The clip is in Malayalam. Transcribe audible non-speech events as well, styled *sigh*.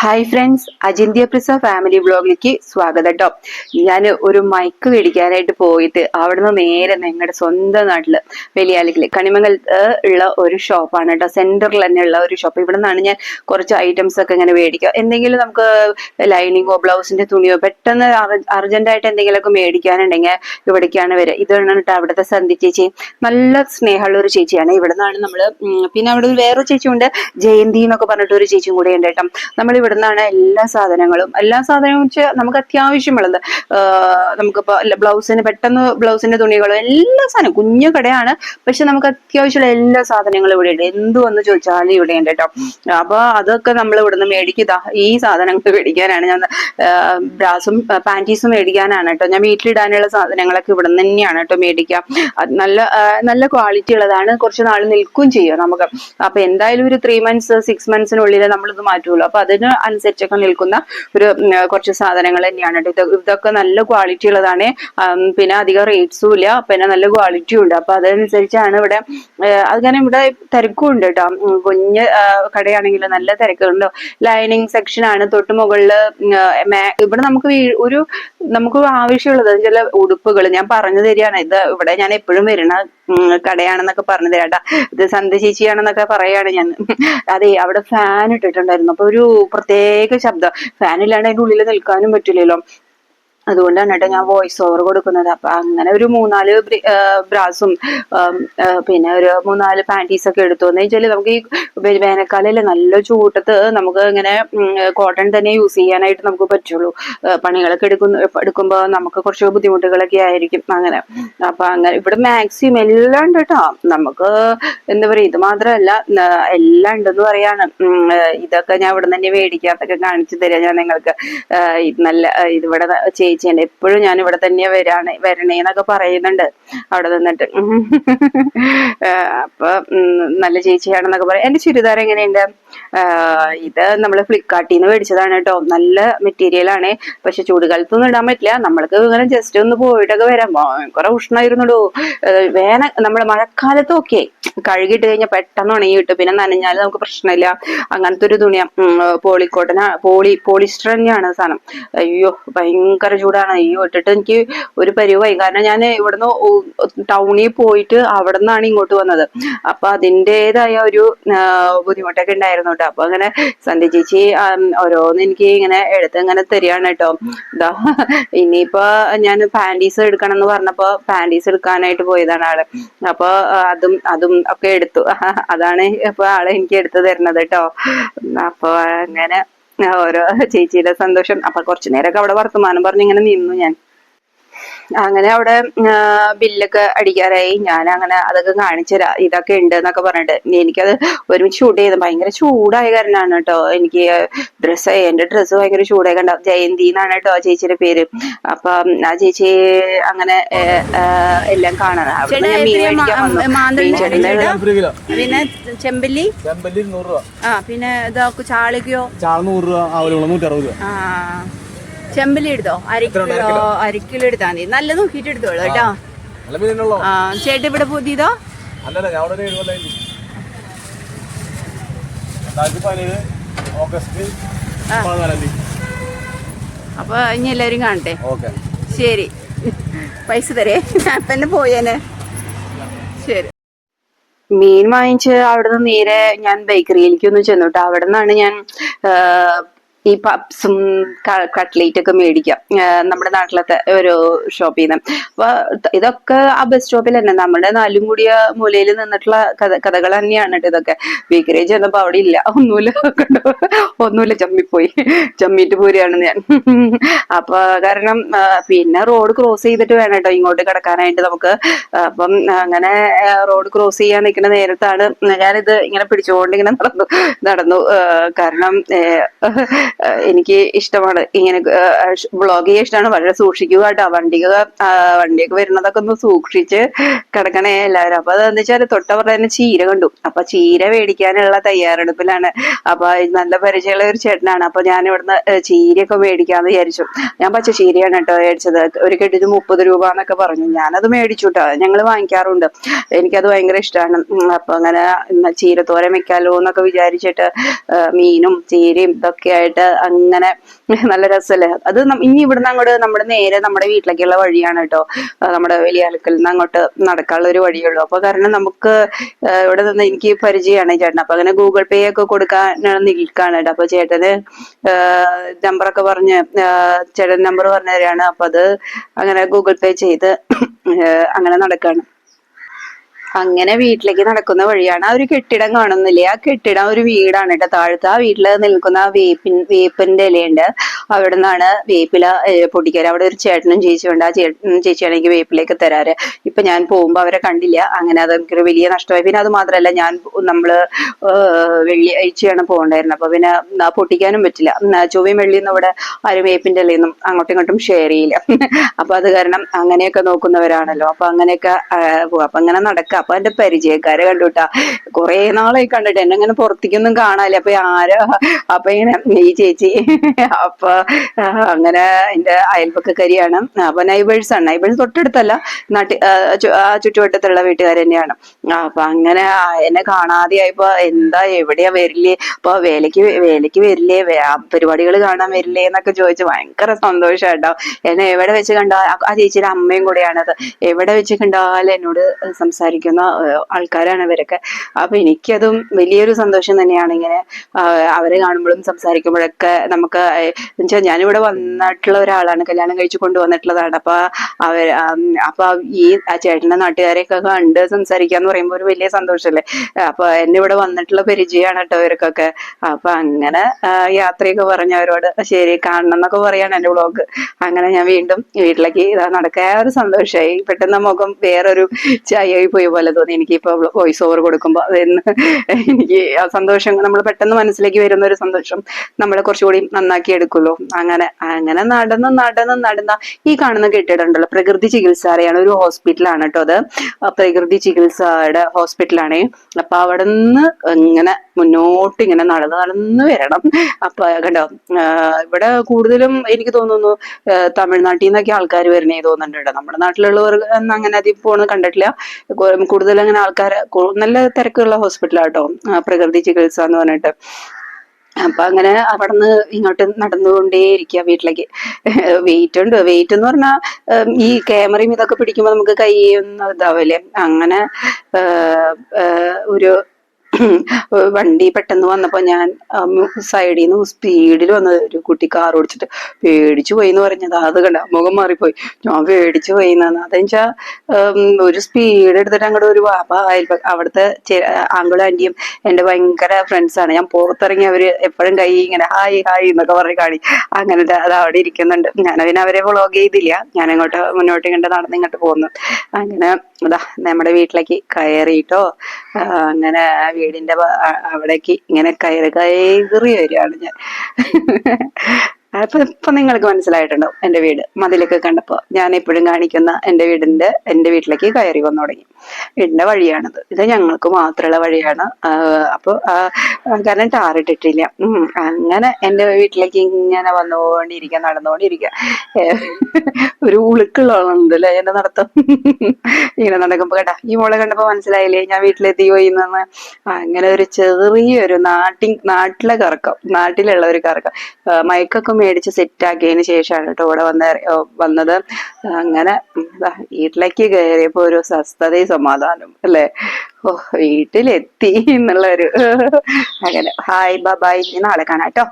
ഹായ് ഫ്രണ്ട്സ് അജിന്ത്യ പ്രിസ ഫാമിലി വ്ലോഗിലേക്ക് സ്വാഗതം കേട്ടോ ഞാൻ ഒരു മൈക്ക് മേടിക്കാനായിട്ട് പോയിട്ട് അവിടുന്ന് നേരെ ഞങ്ങളുടെ സ്വന്തം നാട്ടിൽ വലിയാലിക്കൽ കണിമംഗലത്ത് ഉള്ള ഒരു ഷോപ്പാണ് കേട്ടോ സെന്ററിൽ തന്നെ ഉള്ള ഒരു ഷോപ്പ് ഇവിടെ നിന്നാണ് ഞാൻ കുറച്ച് ഐറ്റംസ് ഒക്കെ ഇങ്ങനെ മേടിക്കുക. എന്തെങ്കിലും നമുക്ക് ലൈനിങ്ങോ ബ്ലൗസിന്റെ തുണിയോ പെട്ടെന്ന് അർജന്റ് ആയിട്ട് എന്തെങ്കിലുമൊക്കെ മേടിക്കാനുണ്ടെങ്കിൽ ഇവിടേക്കാണ് വരിക. ഇതാണ് കേട്ടോ അവിടുത്തെ സന്ധി ചേച്ചി. നല്ല സ്നേഹമുള്ള ഒരു ചേച്ചിയാണ്. ഇവിടെ നിന്നാണ് നമ്മൾ പിന്നെ അവിടെ വേറൊരു ചേച്ചിയുണ്ട് ജയന്തി എന്നൊക്കെ പറഞ്ഞിട്ട് ഒരു ചേച്ചിയും കൂടെ ഉണ്ട് കേട്ടോ. നമ്മൾ ഇവിടെ നിന്നാണ് എല്ലാ സാധനങ്ങളും. എല്ലാ സാധനങ്ങളും വെച്ചാൽ നമുക്ക് അത്യാവശ്യമുള്ളത്. നമുക്കിപ്പോ ബ്ലൗസിന് പെട്ടെന്ന് ബ്ലൗസിന്റെ തുണികളും എല്ലാ സാധനവും കുഞ്ഞു കടയാണ്. പക്ഷെ നമുക്ക് അത്യാവശ്യമുള്ള എല്ലാ സാധനങ്ങളും ഇവിടെ ഉണ്ട് എന്ത് വന്ന് ചോദിച്ചാലും ഇവിടെ ഉണ്ട് കേട്ടോ അപ്പൊ അതൊക്കെ നമ്മൾ ഇവിടുന്ന് മേടിക്കുക ഈ സാധനങ്ങൾ മേടിക്കാനാണ് ഞാൻ ബ്രാസും പാന്റീസും മേടിക്കാനാണ് കേട്ടോ ഞാൻ വീട്ടിലിടാനുള്ള സാധനങ്ങളൊക്കെ ഇവിടെ നിന്ന് തന്നെയാണ് കേട്ടോ മേടിക്കുക നല്ല നല്ല ക്വാളിറ്റി ഉള്ളതാണ്. കുറച്ച് നാൾ നിൽക്കുകയും ചെയ്യും നമുക്ക്. അപ്പൊ എന്തായാലും ഒരു ത്രീ മന്ത്സ് സിക്സ് മന്ത്സിനുള്ളിൽ നമ്മളിത് മാറ്റുമല്ലോ അപ്പൊ അതിന് അനുസരിച്ചൊക്കെ നിൽക്കുന്ന ഒരു കുറച്ച് സാധനങ്ങൾ തന്നെയാണ് കേട്ടോ. ഇത് ഇതൊക്കെ നല്ല ക്വാളിറ്റി ഉള്ളതാണ്. പിന്നെ അധികം റേറ്റ്സും ഇല്ല. പിന്നെ നല്ല ക്വാളിറ്റിയും ഉണ്ട്. അപ്പൊ അതനുസരിച്ചാണ് ഇവിടെ അതുകാരണം ഇവിടെ തിരക്കും ഉണ്ട് കേട്ടോ. കുഞ്ഞ് കടയാണെങ്കിൽ നല്ല തിരക്കുണ്ട്? ലൈനിങ് സെക്ഷൻ ആണ്. തൊട്ട് മുകളിൽ ഇവിടെ നമുക്ക് ഒരു നമുക്ക് ആവശ്യമുള്ളത് ചില ഉടുപ്പുകൾ ഞാൻ പറഞ്ഞു തരികയാണ്. ഇത് ഇവിടെ ഞാൻ എപ്പോഴും വരുന്ന കടയാണെന്നൊക്കെ പറഞ്ഞു തരാട്ടാ ഇത് സന്ധ്യ ചേച്ചിയാണെന്നൊക്കെ പറയാണ് ഞാൻ. അതെ അവിടെ ഫാൻ ഇട്ടിട്ടുണ്ടായിരുന്നു. അപ്പൊ ഒരു പ്രത്യേക ശബ്ദം. ഫാൻ ഇല്ലാണ്ട് അതിന്റെ ഉള്ളിൽ നിൽക്കാനും പറ്റില്ലല്ലോ. അതുകൊണ്ടാണ് കേട്ടോ ഞാൻ വോയിസ് ഓവർ കൊടുക്കുന്നത്. അപ്പൊ അങ്ങനെ ഒരു മൂന്നാൽ ബ്രാസും പിന്നെ ഒരു മൂന്നാൽ പാന്റീസ് ഒക്കെ എടുത്തു. എന്ന് വെച്ചാൽ നമുക്ക് ഈ വേനൽക്കാലല്ലേ നല്ല ചൂട്ടത്ത് നമുക്ക് ഇങ്ങനെ കോട്ടൺ തന്നെ യൂസ് ചെയ്യാനായിട്ട് നമുക്ക് പറ്റുള്ളൂ. പണികളൊക്കെ എടുക്കുന്ന എടുക്കുമ്പോ നമുക്ക് കുറച്ച് ബുദ്ധിമുട്ടുകളൊക്കെ ആയിരിക്കും അങ്ങനെ. അപ്പൊ അങ്ങനെ ഇവിടെ മാക്സിമം എല്ലാം ഉണ്ട് കേട്ടോ. നമുക്ക് എന്താ പറയാ ഇത് മാത്രമല്ല എല്ലാം ഉണ്ടെന്ന് പറയാണ്. ഇതൊക്കെ ഞാൻ ഇവിടെ തന്നെ മേടിക്കാത്തൊക്കെ കാണിച്ചു തരാം ഞാൻ നിങ്ങൾക്ക്. ഇത് നല്ല ഇതിവിടെ ചേച്ചിയുണ്ട്. എപ്പോഴും ഞാൻ ഇവിടെ തന്നെ വരാണ് വരണേന്നൊക്കെ പറയുന്നുണ്ട്. അവിടെ നിന്നിട്ട്. അപ്പൊ നല്ല ചേച്ചിയാണെന്നൊക്കെ പറയാം. എന്റെ ചുരിദാർ എങ്ങനെയുണ്ട്? ഇത് നമ്മൾ ഫ്ലിപ്കാർട്ടിൽ നിന്ന് മേടിച്ചതാണ് കേട്ടോ. നല്ല മെറ്റീരിയൽ ആണ്. പക്ഷെ ചൂടുകാലത്തൊന്നും ഇടാൻ പറ്റില്ല. നമ്മൾക്ക് ഇങ്ങനെ ജസ്റ്റ് ഒന്ന് പോയിട്ടൊക്കെ വരാം. കുറെ ഉഷ്ണമായിരുന്നുടോ. വേന നമ്മുടെ മഴക്കാലത്ത് ഓക്കെ കഴുകിയിട്ട് കഴിഞ്ഞാൽ പെട്ടെന്ന് ഉണങ്ങി കിട്ടും. പിന്നെ നനഞ്ഞാൽ നമുക്ക് പ്രശ്നമില്ല. അങ്ങനത്തെ ഒരു തുണിയാ. പോളിക്കോട്ടന പോളി പോളിസ്റ്റർ തന്നെയാണ് സാധനം. അയ്യോ ഭയങ്കര ചൂടാണ്. അയ്യോ ഇട്ടിട്ട് എനിക്ക് ഒരു പരിവായി. കാരണം ഞാൻ ഇവിടുന്ന് ടൗണിൽ പോയിട്ട് അവിടെ നിന്നാണ് ഇങ്ങോട്ട് വന്നത്. അപ്പൊ അതിന്റെതായ ഒരു ബുദ്ധിമുട്ടൊക്കെ ഉണ്ടായിരുന്നു കേട്ടോ. അപ്പൊ അങ്ങനെ സന്ധ്യ ചേച്ചി ഓരോന്ന് എനിക്ക് ഇങ്ങനെ എടുത്ത് ഇങ്ങനെ തരികയാണ് കേട്ടോ. ഇനിയിപ്പോ ഞാൻ പാന്റീസ് എടുക്കണം എന്ന് പറഞ്ഞപ്പോ പാന്റീസ് എടുക്കാനായിട്ട് പോയതാണ് ആൾ. അപ്പൊ അതും അതും ഒക്കെ എടുത്തു. *laughs* അതാണ് ഇപ്പൊ ആൾ എനിക്ക് എടുത്തു തരുന്നത് കേട്ടോ. അപ്പൊ അങ്ങനെ ഓരോ ചേച്ചിയുടെ സന്തോഷം. അപ്പൊ കുറച്ചു നേരമൊക്കെ അവിടെ വർത്തമാനം പറഞ്ഞ് ഇങ്ങനെ നിന്നു ഞാൻ. അങ്ങനെ അവിടെ ബില്ലൊക്കെ അടിക്കാറായി. ഞാൻ അങ്ങനെ അതൊക്കെ കാണിച്ചുതരാ. ഇതൊക്കെ ഉണ്ട് എന്നൊക്കെ പറഞ്ഞിട്ട്. എനിക്കത് ഒരുമിച്ച് ഷൂട്ട് ചെയ്ത് ഭയങ്കര ചൂടായ കാരണമാണ് കേട്ടോ. എനിക്ക് ഡ്രസ്സ് എന്റെ ഡ്രസ്സ് ഭയങ്കര ചൂടായി കണ്ട. ജയന്തി എന്നാണ് കേട്ടോ ആ ചേച്ചിയുടെ പേര്. അപ്പൊ ആ ചേച്ചി അങ്ങനെ എല്ലാം കാണാൻ അവിടെ ഞാൻ മീൻ മേടിക്കാൻ പിന്നെ ചെമ്പല്ലി? ചെമ്പല്ലി നൂറ് രൂപ. ആ പിന്നെ ചാളിക്കോ ചാള നൂറ് രൂപ ആ നൂറ്റി അറുപത് രൂപ. ആ. ചെമ്പല്ലി എടുത്തോ അരക്കിലോ അരക്കിലോ? എടുത്താ മതി. നല്ല നോക്കിട്ട് എടുത്തോളൂ കേട്ടോ. ആ ചേട്ടൻ ഇവിടെ പുതിയതോ? അപ്പൊ ഇനി എല്ലാരും കാണട്ടെ. ശരി. പൈസ തരേ. തന്നെ പോയേനെ. ശരി. മീൻ വാങ്ങിച്ച് അവിടുന്ന് നേരെ ഞാൻ ബേക്കറിയിലേക്ക് ഒന്ന് ചെന്നു കേട്ടോ. അവിടെ നിന്നാണ് ഞാൻ ഈ പപ്സും കട്ട്ലേറ്റ് ഒക്കെ മേടിക്കാം. നമ്മുടെ നാട്ടിലത്തെ ഒരു ഷോപ്പിൽ നിന്ന് അപ്പൊ ഇതൊക്കെ ആ ബസ് സ്റ്റോപ്പിൽ തന്നെ. നമ്മുടെ നാലും കൂടിയ മൂലയിൽ നിന്നിട്ടുള്ള കഥ കഥകൾ തന്നെയാണ് കേട്ടോ ഇതൊക്കെ. വീക്കറേജ് ചെന്നപ്പോ അവിടെ ഇല്ല. ഒന്നുമില്ല. കണ്ടോ? ഒന്നുമില്ല. ചമ്മിപ്പോയി. ചമ്മിട്ട് പോരുകയാണ് ഞാൻ. അപ്പൊ കാരണം പിന്നെ റോഡ് ക്രോസ് ചെയ്തിട്ട് വേണം കേട്ടോ ഇങ്ങോട്ട് കിടക്കാനായിട്ട് നമുക്ക്. അപ്പം അങ്ങനെ റോഡ് ക്രോസ് ചെയ്യാൻ നിൽക്കുന്ന നേരത്താണ് ഞാനിത് ഇങ്ങനെ പിടിച്ചുകൊണ്ട് ഇങ്ങനെ നടന്നു. നടന്നു കാരണം എനിക്ക് ഇഷ്ടമാണ്. ഇങ്ങനെ വ്ളോഗ് ചെയ്യാൻ ഇഷ്ടമാണ് വളരെ സൂക്ഷിക്കുക കേട്ടോ. വണ്ടിയൊക്കെ വണ്ടിയൊക്കെ വരുന്നതൊക്കെ ഒന്ന് സൂക്ഷിച്ച് കിടക്കണേ എല്ലാവരും. അപ്പൊ അതെന്ന് വെച്ചാൽ തൊട്ടവരുടെ തന്നെ ചീര കണ്ടു. അപ്പൊ ചീര മേടിക്കാനുള്ള തയ്യാറെടുപ്പിലാണ്. അപ്പൊ നല്ല പരിചയമുള്ള ഒരു ചേട്ടനാണ്. അപ്പൊ ഞാൻ ഇവിടുന്ന് ചീരയൊക്കെ മേടിക്കാന്ന് വിചാരിച്ചു. ഞാൻ പച്ച ചീരയാണ് കേട്ടോ മേടിച്ചത്. ഒരു കെട്ടിന് മുപ്പത് രൂപ എന്നൊക്കെ പറഞ്ഞു. ഞാനത് മേടിച്ചു കേട്ടോ. ഞങ്ങൾ വാങ്ങിക്കാറുണ്ട്. എനിക്കത് ഭയങ്കര ഇഷ്ടമാണ് അപ്പൊ അങ്ങനെ ചീരത്തോരൻ വെക്കാലോ എന്നൊക്കെ വിചാരിച്ചിട്ട് മീനും ചീരയും ഇതൊക്കെ ആയിട്ട് അങ്ങനെ നല്ല രസമല്ലേ അത് ഇനി ഇവിടുന്ന് അങ്ങോട്ട് നമ്മുടെ നേരെ നമ്മുടെ വീട്ടിലേക്കുള്ള വഴിയാണ് കേട്ടോ നമ്മുടെ വലിയ ആൽക്കൽ നിന്ന് അങ്ങോട്ട് നടക്കാനുള്ള ഒരു വഴിയുള്ളൂ. അപ്പൊ കാരണം നമുക്ക് ഇവിടെ നിന്ന് എനിക്ക് പരിചയമാണ് ചേട്ടൻ അപ്പൊ അങ്ങനെ ഗൂഗിൾ പേ ഒക്കെ കൊടുക്കാൻ നിൽക്കാണ് കേട്ടോ അപ്പൊ ചേട്ടന് നമ്പറൊക്കെ പറഞ്ഞ് ചേട്ടൻ നമ്പർ പറഞ്ഞു തരാണ്. അപ്പൊ അത് അങ്ങനെ ഗൂഗിൾ പേ ചെയ്ത് അങ്ങനെ നടക്കാണ്. അങ്ങനെ വീട്ടിലേക്ക് നടക്കുന്ന വഴിയാണ്. ആ ഒരു കെട്ടിടം കാണുന്നില്ലേ? ആ കെട്ടിടം ഒരു വീടാണ് കേട്ടോ താഴത്ത്. ആ വീട്ടിൽ നിൽക്കുന്ന ആ വേപ്പിൻ വേപ്പിന്റെ ഇലയുണ്ട്. അവിടെ നിന്നാണ് വേപ്പില പൊടിക്കാറ് അവിടെ ഒരു ചേട്ടനും ചേച്ചിയുണ്ട്. ആ ചേട്ടനും ചേച്ചിയാണ് എനിക്ക് വേപ്പിലേക്ക് തരാറ്. ഇപ്പൊ ഞാൻ പോകുമ്പോ അവരെ കണ്ടില്ല. അങ്ങനെ അത് എനിക്കൊരു വലിയ നഷ്ടമായി. പിന്നെ അത് മാത്രമല്ല ഞാൻ നമ്മൾ വെള്ളിയാഴ്ചയാണ് പോകണ്ടായിരുന്നത്. അപ്പൊ പിന്നെ പൊട്ടിക്കാനും പറ്റില്ല. ചൊവ്വയും വെള്ളിയൊന്നും ഇവിടെ ആരും വേപ്പിന്റെ ഇലയൊന്നും അങ്ങോട്ടും ഇങ്ങോട്ടും ഷെയർ ചെയ്യില്ല. *laughs* അപ്പൊ അത് കാരണം അങ്ങനെയൊക്കെ നോക്കുന്നവരാണല്ലോ. അപ്പൊ അങ്ങനെയൊക്കെ അപ്പൊ അങ്ങനെ നടക്കുക അപ്പൊ എന്റെ പരിചയക്കാരെ കണ്ടുട്ടാ. കുറെ നാളായി കണ്ടിട്ട് എന്നെ അങ്ങനെ പുറത്തേക്കൊന്നും കാണാല്ലേ അപ്പൊ ആരാ? അപ്പൊ ഇങ്ങനെ ഈ ചേച്ചി അപ്പൊ അങ്ങനെ എന്റെ അയൽപക്കക്കരിയാണ്. അപ്പൊ നൈബേഴ്സ് ആണ്. നൈബേഴ്സ് തൊട്ടടുത്തല്ല. നാട്ടി ആ, ചുറ്റുവട്ടത്തുള്ള വീട്ടുകാർ തന്നെയാണ്. അപ്പൊ അങ്ങനെ എന്നെ കാണാതെയായപ്പോ എന്താ എവിടെയാ വരില്ലേ? അപ്പൊ വേലക്ക് വേലക്ക് വരില്ലേ? പരിപാടികൾ കാണാൻ വരില്ലേ എന്നൊക്കെ ചോദിച്ചു ഭയങ്കര സന്തോഷമായിട്ടോ എന്നെ എവിടെ വെച്ച് കണ്ടാ ആ- ചേച്ചിയുടെ അമ്മയും കൂടെയാണത്. എവിടെ വെച്ച് കണ്ടാലും എന്നോട് സംസാരിക്കുന്ന ഏഹ്, ആൾക്കാരാണ് ഇവരൊക്കെ. അപ്പൊ എനിക്കതും വലിയൊരു സന്തോഷം തന്നെയാണ് ഇങ്ങനെ അവരെ കാണുമ്പോഴും സംസാരിക്കുമ്പോഴൊക്കെ നമുക്ക് എന്നുവെച്ചാൽ ഞാനിവിടെ വന്നിട്ടുള്ള ഒരാളാണ് കല്യാണം കഴിച്ചു കൊണ്ടുവന്നിട്ടുള്ളതാണ്. അപ്പൊ അവർ അപ്പൊ ഈ ചേട്ടന്റെ നാട്ടുകാരെയൊക്കെ കണ്ട് സംസാരിക്കാന്ന് പറയുമ്പോൾ ഒരു വലിയ സന്തോഷല്ലേ അപ്പൊ എന്നെ ഇവിടെ വന്നിട്ടുള്ള പരിചയമാണ് കേട്ടോ ഇവർക്കൊക്കെ. അപ്പൊ അങ്ങനെ യാത്രയൊക്കെ പറഞ്ഞ അവരോട് ശരി കാണണം എന്നൊക്കെ പറയാണ് എന്റെ വ്ളോഗ്. അങ്ങനെ ഞാൻ വീണ്ടും വീട്ടിലേക്ക് ഇതാ നടക്കാൻ ഒരു സന്തോഷമായി പെട്ടെന്ന് മുഖം വേറൊരു ചായയായി പോയ. പോലെ തോന്നി. എനിക്ക് ഇപ്പൊ വോയിസ് ഓവർ കൊടുക്കുമ്പോൾ അതെന്ന് എനിക്ക് ആ സന്തോഷം നമ്മൾ പെട്ടെന്ന് മനസ്സിലേക്ക് വരുന്ന ഒരു സന്തോഷം നമ്മളെ കുറച്ചുകൂടി നന്നാക്കി എടുക്കുമല്ലോ. അങ്ങനെ അങ്ങനെ നടന്ന് നടന്ന് നടന്ന ഈ കാണുന്ന കെട്ടിടം ഉണ്ടല്ലോ പ്രകൃതി ചികിത്സാലയാണ്. ഒരു ഹോസ്പിറ്റലാണ് കേട്ടോ അത്. പ്രകൃതി ചികിത്സയുടെ ഹോസ്പിറ്റലാണ്. അപ്പൊ അവിടെ നിന്ന് ഇങ്ങനെ മുന്നോട്ട് ഇങ്ങനെ നടന്ന് നടന്ന് വരണം. അപ്പൊ കണ്ടോ ഇവിടെ കൂടുതലും എനിക്ക് തോന്നുന്നു തമിഴ്നാട്ടിൽ നിന്നൊക്കെ ആൾക്കാർ വരണേ തോന്നുന്നുണ്ട്. നമ്മുടെ നാട്ടിലുള്ളവർ അങ്ങനെ അതി പോണെന്ന് കണ്ടിട്ടില്ല. കൂടുതൽ അങ്ങനെ ആൾക്കാർ നല്ല തിരക്കുള്ള ഹോസ്പിറ്റലാട്ടോ പ്രകൃതി ചികിത്സ എന്ന് പറഞ്ഞിട്ട്. അപ്പൊ അങ്ങനെ അവിടുന്ന് ഇങ്ങോട്ട് നടന്നുകൊണ്ടേയിരിക്കുക വീട്ടിലേക്ക്. വെയിറ്റ് ഉണ്ട്. വെയിറ്റ് എന്ന് പറഞ്ഞാൽ ഈ ക്യാമറയും ഇതൊക്കെ പിടിക്കുമ്പോൾ നമുക്ക് കൈ ഒന്നും ഇതാവില്ലേ അങ്ങനെ ഒരു *coughs* വണ്ടി പെട്ടെന്ന് വന്നപ്പോ ഞാൻ സൈഡിൽ നിന്ന് സ്പീഡിൽ വന്ന ഒരു കുട്ടി കാർ ഓടിച്ചിട്ട് പേടിച്ചു പോയി എന്ന് പറഞ്ഞത്. അത് കണ്ട മുഖം മാറിപ്പോയി. ഞാൻ പേടിച്ചു പോയി എന്നാണ് അതെന്നുവെച്ചാ ഒരു സ്പീഡ് എടുത്തിട്ട് അങ്ങോട്ട് ഒരു അയൽപ- അവിടുത്തെ ആങ്കിളും ആന്റിയും എന്റെ ഭയങ്കര ഫ്രണ്ട്സാണ് ഞാൻ പുറത്തിറങ്ങി അവർ എപ്പോഴും കൈ ഇങ്ങനെ ഹായ് ഹായ് എന്നൊക്കെ പറഞ്ഞ് കാണി. അങ്ങനെ ദാ- അത് അവിടെ ഇരിക്കുന്നുണ്ട്. ഞാൻ അവരെ വ്ളോഗ് ചെയ്തില്ല. ഞാൻ അങ്ങോട്ട് മുന്നോട്ട് ഇങ്ങോട്ട് നടന്ന് ഇങ്ങോട്ട് പോകുന്നു. അങ്ങനെ ഇതാ നമ്മുടെ വീട്ടിലേക്ക് കയറിയിട്ടോ അങ്ങനെ വീടിന്റെ അവിടേക്ക് ഇങ്ങനെ കയറി കയറി വരികയാണ് ഞാൻ. അപ്പൊ ഇപ്പൊ നിങ്ങൾക്ക് മനസ്സിലായിട്ടുണ്ടാവും എന്റെ വീട്. മതിലൊക്കെ കണ്ടപ്പോ ഞാൻ എപ്പോഴും കാണിക്കുന്ന എന്റെ വീടിന്റെ എന്റെ വീട്ടിലേക്ക് കയറി വന്നു തുടങ്ങി. വീടിന്റെ വഴിയാണിത്. ഇത് ഞങ്ങൾക്ക് മാത്രമുള്ള വഴിയാണ്. അപ്പോൾ കാരണം ടാറിട്ടിട്ടില്ല അങ്ങനെ എന്റെ വീട്ടിലേക്ക് ഇങ്ങനെ വന്നുകൊണ്ടിരിക്കുക നടന്നുകൊണ്ടിരിക്കുക. ഒരു ഉളുക്കുള്ളതല്ലേ എന്റെ നടത്തം? ഇങ്ങനെ നടക്കുമ്പോ കേട്ടാ ഈ മോളെ കണ്ടപ്പോ മനസ്സിലായില്ലേ? ഞാൻ വീട്ടിലെത്തി പോയി എന്ന് അങ്ങനെ ഒരു ചെറിയൊരു നാട്ടിൻ നാട്ടിലെ കറക്കം നാട്ടിലുള്ള ഒരു കറക്കം. മയക്കൊക്കെ മേടിച്ച് സെറ്റ് ആക്കിയതിന് ശേഷമാണ് കേട്ടോ ഇവിടെ വന്ന വന്നത്. അങ്ങനെ വീട്ടിലേക്ക് കയറിയപ്പോ ഒരു സ്വസ്ഥതയും സമാധാനം അല്ലേ? ഓ വീട്ടിലെത്തി എന്നുള്ള ഒരു അങ്ങനെ ഹായ് ബൈ നാളെ കാണാം കേട്ടോ.